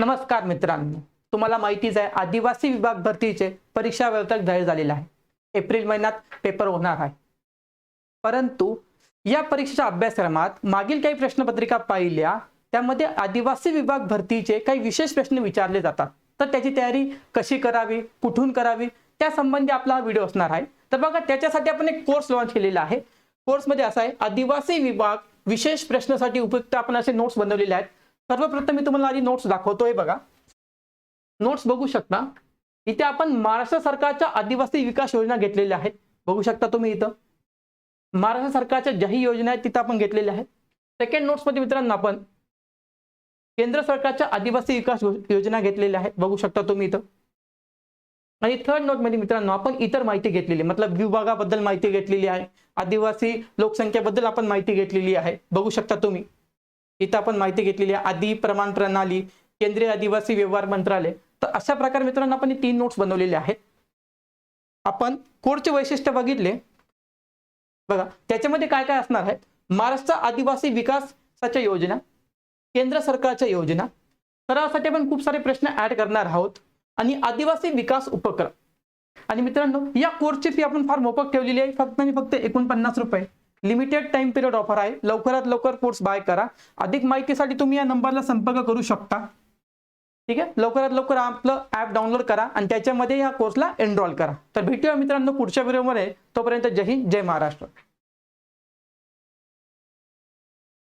नमस्कार मित्रांनो तुम्हाला माहितीच आहे आदिवासी विभाग भरतीचे परीक्षा वेळतक जाहीर झालेलं आहे. एप्रिल महिन्यात पेपर होणार आहे. परंतु या परीक्षेच्या अभ्यासक्रमात मागील काही प्रश्नपत्रिका पाहिल्या त्यामध्ये आदिवासी विभाग भरतीचे काही विशेष प्रश्न विचारले जातात. तर त्याची तयारी कशी करावी कुठून करावी त्या संबंधी आपला हा व्हिडिओ असणार आहे. तर बघा त्याच्यासाठी आपण एक कोर्स लॉन्च केलेला आहे. कोर्समध्ये असा आहे आदिवासी विभाग विशेष प्रश्नासाठी उपयुक्त आपण असे नोट्स बनवलेले आहेत. सर्वप्रथम मी तुम्हाला आधी नोट्स दाखवतोय बघा. नोट्स बघू शकता. इथे आपण महाराष्ट्र सरकारच्या आदिवासी विकास योजना घेतलेल्या आहेत. बघू शकता तुम्ही इथं. महाराष्ट्र सरकारच्या ज्याही योजना आहेत तिथं आपण घेतलेल्या आहेत. सेकंड नोट्समध्ये मित्रांनो आपण केंद्र सरकारच्या आदिवासी विकास योजना घेतलेल्या आहेत. बघू शकता तुम्ही इथं. आणि थर्ड नोटमध्ये मित्रांनो आपण इतर माहिती घेतलेली मतलब विभागाबद्दल माहिती घेतलेली आहे. आदिवासी लोकसंख्येबद्दल आपण माहिती घेतलेली आहे. बघू शकता तुम्ही. इथं आपण माहिती घेतलेली आहे. आदी प्रमाण प्रणाली केंद्रीय आदिवासी व्यवहार मंत्रालय. तर अशा प्रकारे मित्रांनो आपण हे तीन नोट्स बनवलेले आहेत. आपण कोडचे वैशिष्ट्य बघितले. बघा त्याच्यामध्ये काय काय असणार आहे महाराष्ट्र आदिवासी विकासाच्या योजना केंद्र सरकारच्या योजना. सरावासाठी आपण खूप सारे प्रश्न ऍड करणार आहोत. आणि आदिवासी विकास उपक्रम. आणि मित्रांनो या कोर्सची फी आपण फार मोफत ठेवलेली आहे. फक्त आणि फक्त एकोणपन्नास रुपये. लिमिटेड टाइम पिरियड ऑफर आहे. लवकरात लवकर कोर्स बाय करा. अधिक माहितीसाठी तुम्ही या नंबरला संपर्क करू शकता. ठीक आहे? लवकरात लवकर आपलं ऍप डाउनलोड करा आणि त्याच्यामध्ये या कोर्सला एनरोल करा. तर भेटूया मित्रांनो पुढच्या व्हिडिओमध्ये तोपर्यंत जय हिंद जय महाराष्ट्र.